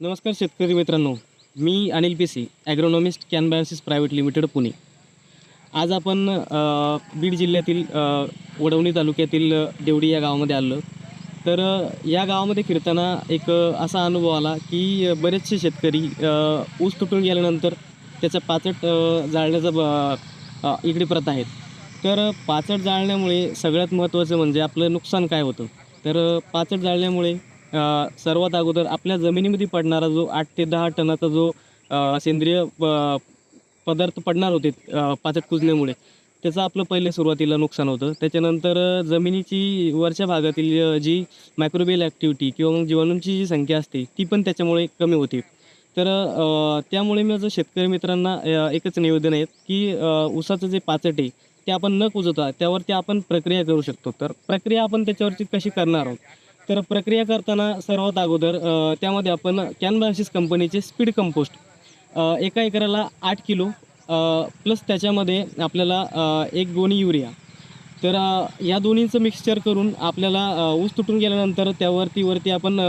नमस्कार शेतकरी मित्रांनो मी Anil Pisi agronomist Kanbiosys private limited Pune. आज आपण बीड जिल्ह्यातील वडवणी तालुक्यातील देवडी या गावामध्ये आलो. तर या गावामध्ये फिरताना एक असा अनुभव आला की बरेचसे शेतकरी ऊस तुटून गेल्यानंतर त्याचा पाचट जाळण्याचा ब- इकडे प्रथा आहेत. तर पाचट जाळण्यामुळे सगळ्यात महत्त्वाचं म्हणजे आपलं नुकसान काय होतं? तर पाचट जाळल्यामुळे सर्वात अगोदर आपल्या जमिनीमध्ये पडणारा जो आठ ते दहा टनाचा जो सेंद्रिय प- पदार्थ पडणार होते पाचट कुजण्यामुळे त्याचं आपलं पहिले सुरुवातीला नुकसान होतं. त्याच्यानंतर जमिनीची वरच्या भागातील जी मायक्रोबियल ॲक्टिव्हिटी किंवा मग जीवाणूंची जी संख्या असते ती पण त्याच्यामुळे कमी होते. तर त्यामुळे माझं शेतकरी मित्रांना एकच निवेदन आहे की ऊसाचं जे पाचट आहे ते आपण न कुजवता त्यावरती आपण प्रक्रिया करू शकतो. तर प्रक्रिया आपण त्याच्यावरती कशी करणार आहोत? तर प्रक्रिया करताना सर्वात अगोदर त्यामध्ये आपण कॅनबायोसिस कंपनीचे स्पीड कंपोस्ट एका एकराला आठ किलो प्लस त्याच्यामध्ये आपल्याला एक गोणी युरिया. तर या दोन्हीचं मिक्सचर करून आपल्याला ऊस तुटून गेल्यानंतर त्यावरती वरती आपण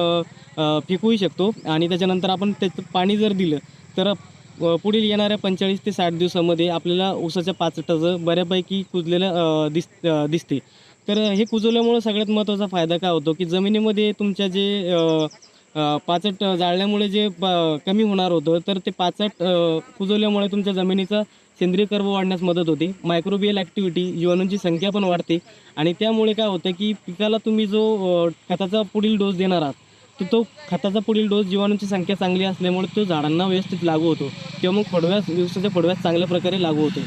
फेकूही शकतो आणि त्याच्यानंतर आपण त्याचं पाणी जर दिलं तर पुढील येणाऱ्या पंचेचाळीस ते साठ दिवसामध्ये आपल्याला ऊसाच्या पाचटाचं बऱ्यापैकी कुजलेलं दिस दिसते. तर हे कुजवल्यामुळं सगळ्यात महत्त्वाचा फायदा काय होतो? की जमिनीमध्ये तुमच्या जे पाचट जाळल्यामुळे जे प- कमी होणार होतं तर ते पाचट कुजवल्यामुळे तुमच्या जमिनीचा सेंद्रिय कर्व वाढण्यास मदत होते. मायक्रोबियल ॲक्टिव्हिटी जीवाणूंची संख्या पण वाढते. आणि त्यामुळे काय होतं की पिकाला तुम्ही जो खताचा पुढील डोस देणार आहात तर तो खताचा पुढील डोस जीवाणूंची संख्या चांगली असल्यामुळे तो झाडांना व्यवस्थित लागू होतो. किंवा मग फडव्यास दिवसाच्या फडव्यास चांगल्या प्रकारे लागू होतो.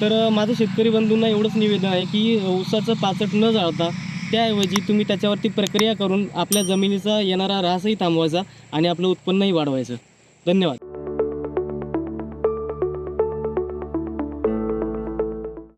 तर माझं शेतकरी बंधूंना एवढंच निवेदन आहे की ऊसाचं पाचट न जाळता त्याऐवजी तुम्ही त्याच्यावरती प्रक्रिया करून आपल्या जमिनीचा येणारा ऱ्हासही थांबवायचा आणि आपलं उत्पन्नही वाढवायचं. धन्यवाद.